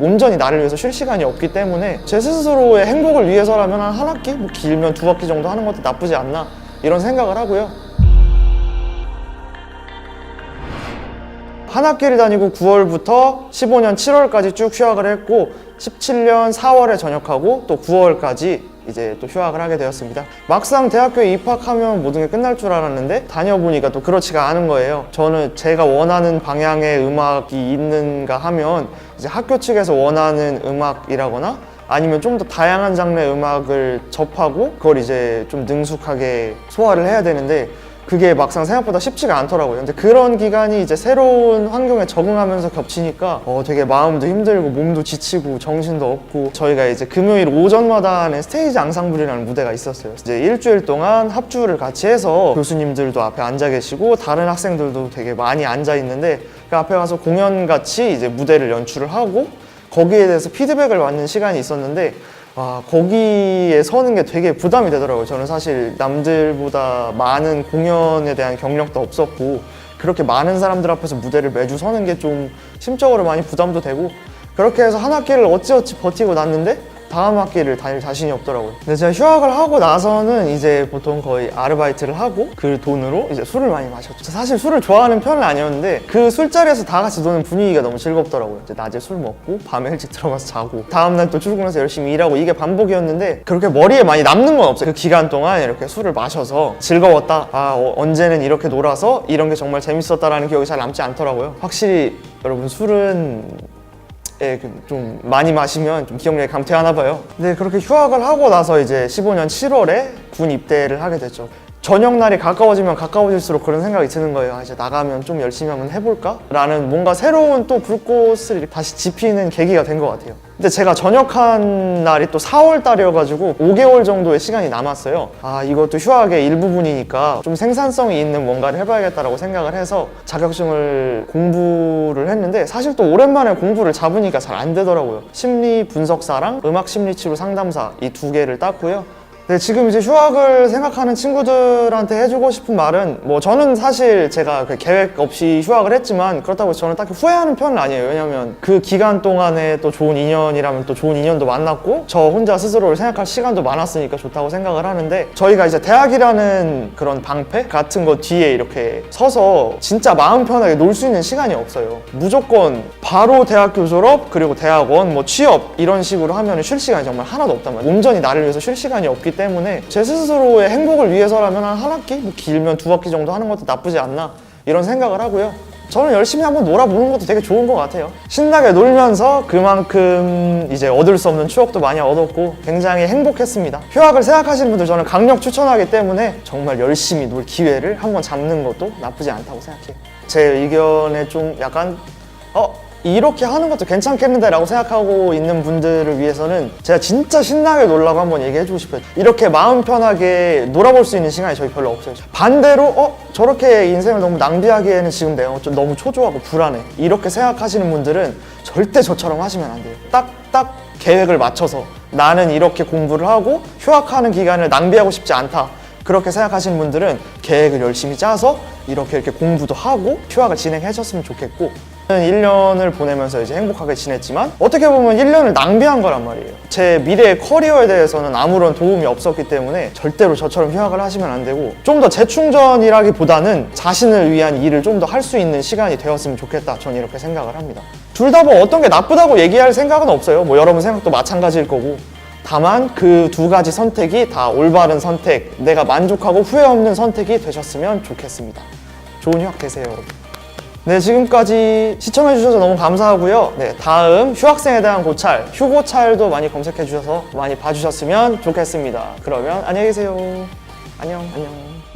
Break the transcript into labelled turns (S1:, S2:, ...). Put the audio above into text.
S1: 온전히 나를 위해서 쉴 시간이 없기 때문에 제 스스로의 행복을 위해서라면 한 한 학기, 뭐 길면 두 학기 정도 하는 것도 나쁘지 않나 이런 생각을 하고요. 한 학기를 다니고 9월부터 15년 7월까지 쭉 휴학을 했고 17년 4월에 전역하고 또 9월까지 이제 또 휴학을 하게 되었습니다. 막상 대학교에 입학하면 모든 게 끝날 줄 알았는데 다녀보니까 또 그렇지가 않은 거예요. 저는 제가 원하는 방향의 음악이 있는가 하면 이제 학교 측에서 원하는 음악이라거나 아니면 좀 더 다양한 장르의 음악을 접하고 그걸 이제 좀 능숙하게 소화를 해야 되는데 그게 막상 생각보다 쉽지가 않더라고요. 근데 그런 기간이 이제 새로운 환경에 적응하면서 겹치니까 어 되게 마음도 힘들고 몸도 지치고 정신도 없고 저희가 이제 금요일 오전마다 하는 스테이지 앙상블이라는 무대가 있었어요. 이제 일주일 동안 합주를 같이 해서 교수님들도 앞에 앉아 계시고 다른 학생들도 되게 많이 앉아 있는데 그 앞에 가서 공연 같이 이제 무대를 연출을 하고 거기에 대해서 피드백을 받는 시간이 있었는데 와, 거기에 서는 게 되게 부담이 되더라고요. 저는 사실 남들보다 많은 공연에 대한 경력도 없었고 그렇게 많은 사람들 앞에서 무대를 매주 서는 게 좀 심적으로 많이 부담도 되고 그렇게 해서 한 학기를 어찌어찌 버티고 났는데 다음 학기를 다닐 자신이 없더라고요. 근데 제가 휴학을 하고 나서는 이제 보통 거의 아르바이트를 하고 그 돈으로 이제 술을 많이 마셨죠. 사실 술을 좋아하는 편은 아니었는데 그 술자리에서 다 같이 노는 분위기가 너무 즐겁더라고요. 이제 낮에 술 먹고 밤에 일찍 들어가서 자고 다음날 또 출근해서 열심히 일하고 이게 반복이었는데 그렇게 머리에 많이 남는 건 없어요. 그 기간 동안 이렇게 술을 마셔서 즐거웠다. 아 어, 언제는 이렇게 놀아서 이런 게 정말 재밌었다라는 기억이 잘 남지 않더라고요. 확실히 여러분 술은 예, 그좀 많이 마시면 좀 기억력이 감퇴하나 봐요. 근데 그렇게 휴학을 하고 나서 이제 15년 7월에 군 입대를 하게 됐죠. 저녁 날이 가까워지면 가까워질수록 그런 생각이 드는 거예요. 아, 이제 나가면 좀 열심히 한번 해볼까? 라는 뭔가 새로운 또 불꽃을 다시 지피는 계기가 된 것 같아요. 근데 제가 전역한 날이 또 4월 달이어가지고 5개월 정도의 시간이 남았어요. 아, 이것도 휴학의 일부분이니까 좀 생산성이 있는 뭔가를 해봐야겠다라고 생각을 해서 자격증을 공부를 했는데 사실 또 오랜만에 공부를 잡으니까 잘 안 되더라고요. 심리 분석사랑 음악 심리 치료 상담사 이 두 개를 땄고요. 네, 지금 이제 휴학을 생각하는 친구들한테 해주고 싶은 말은 뭐 저는 사실 제가 그 계획 없이 휴학을 했지만 그렇다고 저는 딱히 후회하는 편은 아니에요. 왜냐면 그 기간 동안에 또 좋은 인연이라면 또 좋은 인연도 만났고 저 혼자 스스로를 생각할 시간도 많았으니까 좋다고 생각을 하는데 저희가 이제 대학이라는 그런 방패 같은 거 뒤에 이렇게 서서 진짜 마음 편하게 놀 수 있는 시간이 없어요. 무조건 바로 대학교 졸업 그리고 대학원 뭐 취업 이런 식으로 하면 쉴 시간이 정말 하나도 없단 말이에요. 온전히 나를 위해서 쉴 시간이 없기 때문에 제 스스로의 행복을 위해서라면 한 한 학기, 뭐 길면 두 학기 정도 하는 것도 나쁘지 않나 이런 생각을 하고요. 저는 열심히 한번 놀아보는 것도 되게 좋은 것 같아요. 신나게 놀면서 그만큼 이제 얻을 수 없는 추억도 많이 얻었고 굉장히 행복했습니다. 휴학을 생각하시는 분들 저는 강력 추천하기 때문에 정말 열심히 놀 기회를 한번 잡는 것도 나쁘지 않다고 생각해요. 제 의견에 좀 약간 어 이렇게 하는 것도 괜찮겠는데 라고 생각하고 있는 분들을 위해서는 제가 진짜 신나게 놀라고 한번 얘기해주고 싶어요. 이렇게 마음 편하게 놀아볼 수 있는 시간이 저희 별로 없어요. 반대로 어? 저렇게 인생을 너무 낭비하기에는 지금 내가 좀 너무 초조하고 불안해. 이렇게 생각하시는 분들은 절대 저처럼 하시면 안 돼요. 딱딱 계획을 맞춰서 나는 이렇게 공부를 하고 휴학하는 기간을 낭비하고 싶지 않다. 그렇게 생각하시는 분들은 계획을 열심히 짜서 이렇게 이렇게 공부도 하고 휴학을 진행하셨으면 좋겠고 1년을 보내면서 이제 행복하게 지냈지만 어떻게 보면 1년을 낭비한 거란 말이에요. 제 미래의 커리어에 대해서는 아무런 도움이 없었기 때문에 절대로 저처럼 휴학을 하시면 안 되고 좀 더 재충전이라기보다는 자신을 위한 일을 좀 더 할 수 있는 시간이 되었으면 좋겠다. 저는 이렇게 생각을 합니다. 둘 다 뭐 어떤 게 나쁘다고 얘기할 생각은 없어요. 뭐 여러분 생각도 마찬가지일 거고. 다만 그 두 가지 선택이 다 올바른 선택, 내가 만족하고 후회 없는 선택이 되셨으면 좋겠습니다. 좋은 휴학 되세요, 여러분. 네, 지금까지 시청해주셔서 너무 감사하고요. 네, 다음 휴학생에 대한 고찰, 휴고찰도 많이 검색해주셔서 많이 봐주셨으면 좋겠습니다. 그러면 안녕히 계세요. 안녕, 안녕.